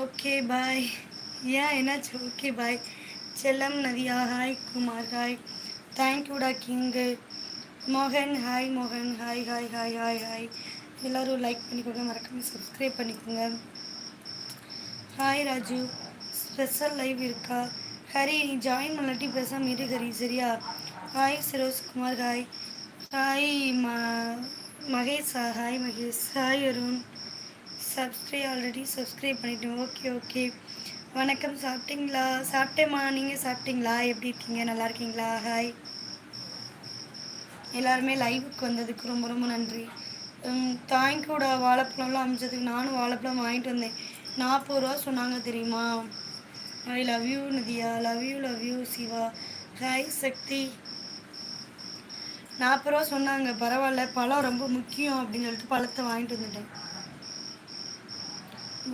Okay bye. ஏன் என்னாச்சு? Okay bye. செல்லம் Nadiya hi Kumar hi. தேங்க்யூடா king மோகன் ஹாய் மோகன் hi hi hi hi hi. எல்லோரும் லைக் பண்ணிக்கோங்க மறக்காம சப்ஸ்கிரைப் பண்ணிக்கோங்க. ஹாய் ராஜு. ஸ்பெஷல் லைவ் இருக்கா? ஹரி நீ ஜாயின் பண்ணாட்டி பேசாம இரு ஹரி. சரியா? ஹாய் சிரோஸ் குமார் ஹாய். ஹாய் ம Mahesha. Hi Mahesh. Hi Arun. Subscribe already subscribe பண்ணிட்டேன். ஓகே ஓகே வணக்கம் சாப்பிட்டீங்களா? சாப்பிட்டேம்மா. நீங்கள் சாப்பிட்டீங்களா? எப்படி இருக்கீங்க? நல்லா இருக்கீங்களா? ஹாய் எல்லாருமே லைவுக்கு வந்ததுக்கு ரொம்ப ரொம்ப நன்றி. தாய்க்கூட வாழைப்பழம்லாம் அமைச்சதுக்கு நானும் வாழைப்பழம் வாங்கிட்டு வந்தேன். நாற்பது ரூபா சொன்னாங்க தெரியுமா? I love you Nadiya. Love you love you Siva. Hi Sakthi. நாற்பது ரூபா சொன்னாங்க. பரவாயில்ல. பழம் ரொம்ப முக்கியம் அப்படின்னு சொல்லிட்டு பழத்தை வாங்கிட்டு வந்துட்டேன்.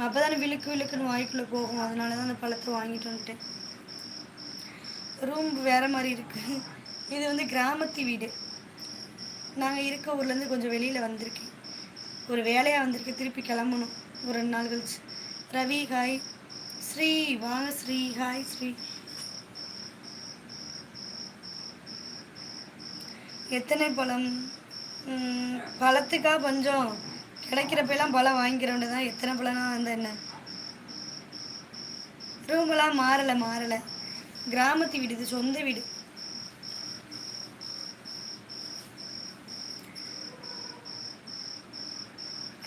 அப்போ தானே விழுக்கு விழுக்குன்னு வாய்க்குள்ளே போகும். அதனால தான் அந்த பழத்தை வாங்கிட்டு வந்துட்டேன். ரூம் வேறு மாதிரி இருக்குது இது வந்து கிராமத்து வீடு. நாங்கள் இருக்க ஊர்லேருந்து கொஞ்சம் வெளியில் வந்திருக்கேன். ஒரு வேலையாக வந்திருக்கு. திருப்பி கிளம்பணும். ஒரு ரெண்டு நாள் கழிச்சு. ரவி ஹாய் ஸ்ரீ வாங்க ஸ்ரீ ஹாய் ஸ்ரீ. எத்தனை பழம்? பழத்துக்கா கொஞ்சம்? கிடைக்கிறப்பெல்லாம் பழம் வாங்கிக்கிற தான் எத்தனை பழம்னா அந்த என்ன? ரூமெல்லாம் மாறலை மாறலை. கிராமத்து வீடு இது சொந்த வீடு.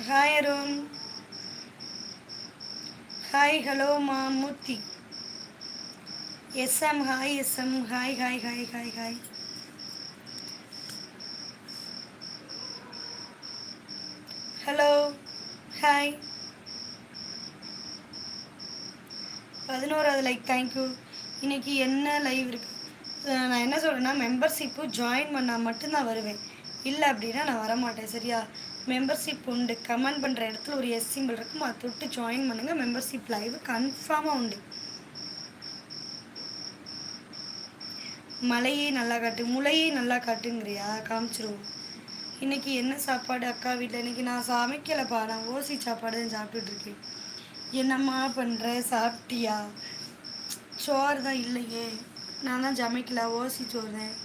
Hi Arun. Hi hello Mamurthy. S SM hi SM hi hi hi hi hi hello hi பதினோராவது லைக் தேங்க்யூ இன்றைக்கி என்ன லைவ் இருக்கு? நான் என்ன சொல்கிறேன்னா மெம்பர்ஷிப்பு ஜாயின் பண்ணால் மட்டும்தான் வருவேன். இல்லை அப்படின்னா நான் வரமாட்டேன் சரியா? மெம்பர்ஷிப் உண்டு. கமெண்ட் பண்ணுற இடத்துல ஒரு எஸ் சிம்பிள் இருக்கும்? அதை தொட்டு ஜாயின் பண்ணுங்கள் மெம்பர்ஷிப் லைவ் கன்ஃபார்மாக உண்டு. மலையே நல்லா காட்டு முளையே நல்லா காட்டுங்கிறியா? காமிச்சிருவோம் இன்னைக்கு என்ன சாப்பாடு அக்கா வீட்டில் இன்னைக்கு நான் சமைக்கலைப்பா. நான் ஓசி சாப்பாடு தான் சாப்பிட்டுட்ருக்கேன். என்னம்மா பண்ணுற சாப்பிட்டியா? சோறு தான் இல்லையே. நான் தான் சமைக்கல. ஓசி சோறு. தான்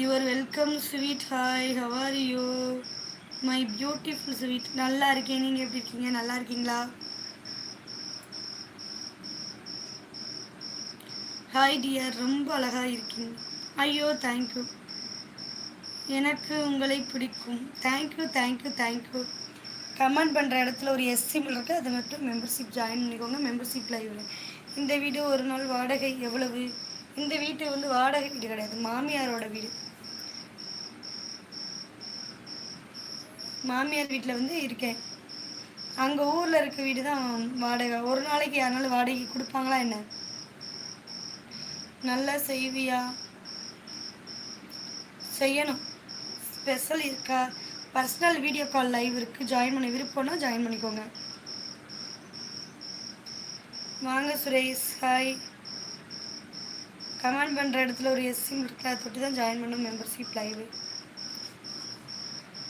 your welcome sweet. Hi how are you? My beautiful sweet. நல்லா இருக்கேன். நீங்கள் எப்படி இருக்கீங்க? நல்லா இருக்கீங்களா? ஹாய் டியர் ரொம்ப அழகாக இருக்கீங்க. ஐயோ தேங்க்யூ எனக்கு உங்களை பிடிக்கும். தேங்க்யூ தேங்க்யூ தேங்க்யூ கமெண்ட் பண்ணுற இடத்துல ஒரு எஸ் சிம்பிள் இருக்குது அது மட்டும் மெம்பர்ஷிப் ஜாயின் பண்ணிக்கோங்க. மெம்பர்ஷிப் லைவ் இந்த வீடு ஒரு நாள் வாடகை எவ்வளவு? இந்த வீட்டு வந்து வாடகை வீடு கிடையாது. மாமியாரோட வீடு. மாமியார் வீட்டில் வந்து இருக்கேன். அங்கே ஊரில் இருக்க வீடு தான் வாடகை. ஒரு நாளைக்கு யாருனாலும் வாடகை கொடுப்பாங்களா என்ன? நல்லா செய்வியா? செய்யணும். ஸ்பெஷல் இருக்கா? பர்சனல் வீடியோ கால் லைவ் இருக்குது ஜாயின் பண்ண விருப்பம்னா ஜாயின் பண்ணிக்கோங்க. வாங்க சுரேஷ் ஹாய் கமெண்ட் பண்ணுற இடத்துல ஒரு எஸ்சிம் இருக்கு? தொட்டு தான் ஜாயின் பண்ணும் மெம்பர்ஷிப் லைவு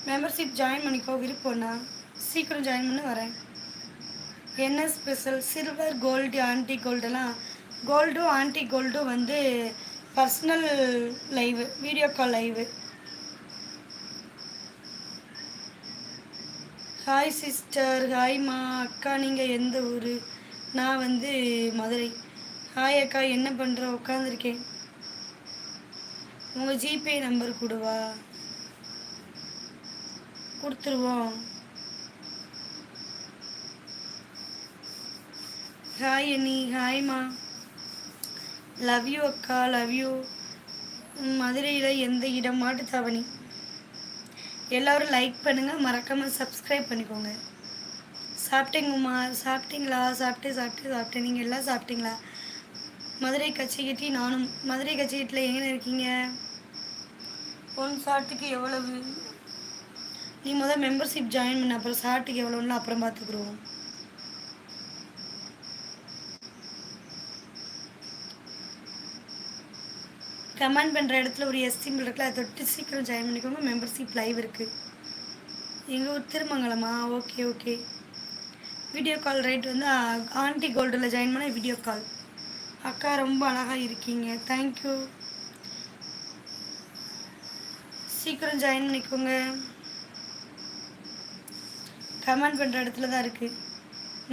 மெம்பர்ஷிப் ஜாயின் பண்ணிக்கோ. விருப்பம்னா சீக்கிரம் ஜாயின் பண்ணி வரேன். என்ன ஸ்பெஷல் சில்வர் கோல்டு ஆன்டி கோல்டெல்லாம் கோல்டும் ஆன்டி கோல்டும் வந்து personal live video call live. Hi sister ஹாய்மா அக்கா நீங்கள் எந்த ஊர்? நான் வந்து மதுரை. ஹாய் அக்கா. என்ன பண்ணுற உட்காந்துருக்கேன் உங்கள் ஜிபே நம்பர் கொடுவா? கொடுத்துருவோம். ஹாய் அண்ணி. ஹாய்மா லவ் யூ அக்கா லவ் யூ மதுரையில் எந்த இடம் மாட்டு தவணி எல்லோரும் லைக் பண்ணுங்கள் மறக்காமல் சப்ஸ்கிரைப் பண்ணிக்கோங்க. சாப்பிட்டீங்கம்மா சாப்பிட்டீங்களா? சாப்பிட்டு சாப்பிட்டு சாப்பிட்டேன் நீங்கள் எல்லாம் சாப்பிட்டீங்களா? மதுரை கட்சி நானும். மதுரை கட்சி எங்கே இருக்கீங்க? ஒன் சாட்டுக்கு எவ்வளவு? நீ முதல் மெம்பர்ஷிப் ஜாயின் பண்ண அப்புறம் சாட்டுக்கு எவ்வளோன்னு அப்புறம் பார்த்துக்குருவோம். கமெண்ட் பண்ணுற இடத்துல ஒரு எஸ் சிம்பிள் இருக்குல்ல அதை தொட்டு சீக்கிரம் ஜாயின் பண்ணிக்கோங்க. மெம்பர்ஷிப் லைவ் இருக்குது எங்கள் ஊர் திருமங்கலமா? Okay okay video call right வந்து ஆண்டி கோல்டில் ஜாயின் பண்ண வீடியோ கால் அக்கா ரொம்ப அழகாக இருக்கீங்க. தேங்க்யூ சீக்கிரம் ஜாயின் பண்ணிக்கோங்க. கமெண்ட் பண்ணுற இடத்துல தான் இருக்குது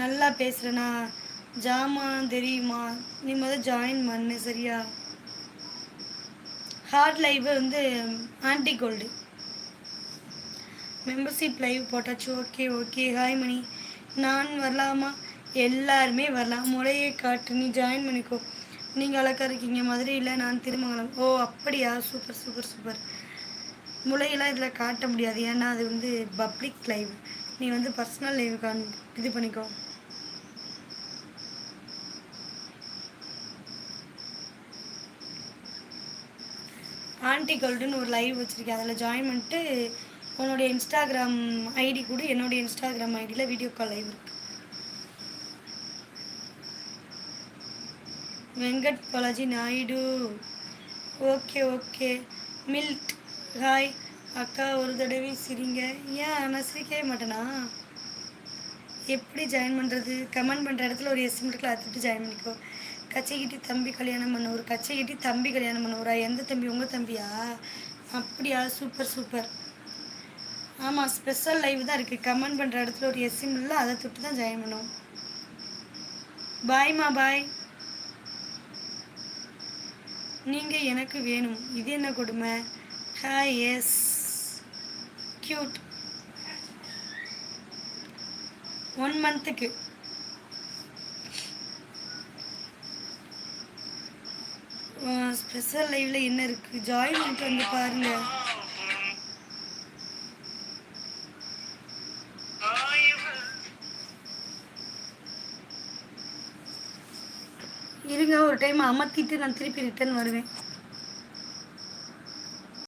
நல்லா பேசுகிறேண்ணா ஜாமான் தெரியுமா? நீ முதல் ஜாயின் பண்ணு சரியா? ஹார்ட் லைவ் வந்து ஆன்டி கோல்டு மெம்பர்ஷிப் லைவ் போட்டாச்சு. Okay okay hi Mani. நான் வரலாமா? எல்லாருமே வரலாம். முறையை காட்டு நீ ஜாயின் பண்ணிக்கோ. நீங்கள் அழகாக இருக்கீங்க. மதுரையில் நான் திருமங்கலம். ஓ அப்படியா? சூப்பர் சூப்பர் சூப்பர் முளையெல்லாம் இதில் காட்ட முடியாது. ஏன்னா அது வந்து பப்ளிக் லைவ் நீ வந்து பர்சனல் லைவ் கான் இது பண்ணிக்கோ. ஆன்டி கோல்டுன்னு ஒரு லைவ் வச்சுருக்கேன். அதில் ஜாயின் பண்ணிட்டு உன்னோடைய இன்ஸ்டாகிராம் ஐடி கூட. என்னுடைய இன்ஸ்டாகிராம் ஐடியில் வீடியோ கால் லைவ் இருக்கு. வெங்கட் பாலாஜி நாயுடு. ஓகே ஓகே மில்ட் ஹாய் அக்கா ஒரு தடவை சிரிங்க. ஏன்? நான் சிரிக்கவே மாட்டேனா? எப்படி ஜாயின் பண்ணுறது கமெண்ட் பண்ணுற இடத்துல ஒரு எஸ் இருக்குல்ல அதை ஜாயின் பண்ணிக்கோ. கச்சைக்கிட்டி தம்பி கல்யாணம் பண்ண ஒரு கச்சைக்கிட்டி தம்பி கல்யாணம் பண்ண எந்த தம்பி? உங்கள் தம்பியா? அப்படியா? Super super. ஆமாம் ஸ்பெஷல் லைவ் தான் இருக்குது கமெண்ட் பண்ணுற இடத்துல ஒரு எஸ் இல்லை அதை தொட்டு தான் ஜாயின் பண்ணுவோம். பாய்மா பாய் நீங்கள் எனக்கு வேணும். இது என்ன கொடுமை? ஹாய் எஸ் க்யூட் ஒன் மந்த்துக்கு ஸ்பெஷல் லைவ்ல என்ன இருக்கு? ஜாயின் பண்ணிட்டு வந்து பாருங்க. இருங்க ஒரு டைம் அமர்த்திட்டு நான் திருப்பி ரிட்டர்ன் வருவேன்.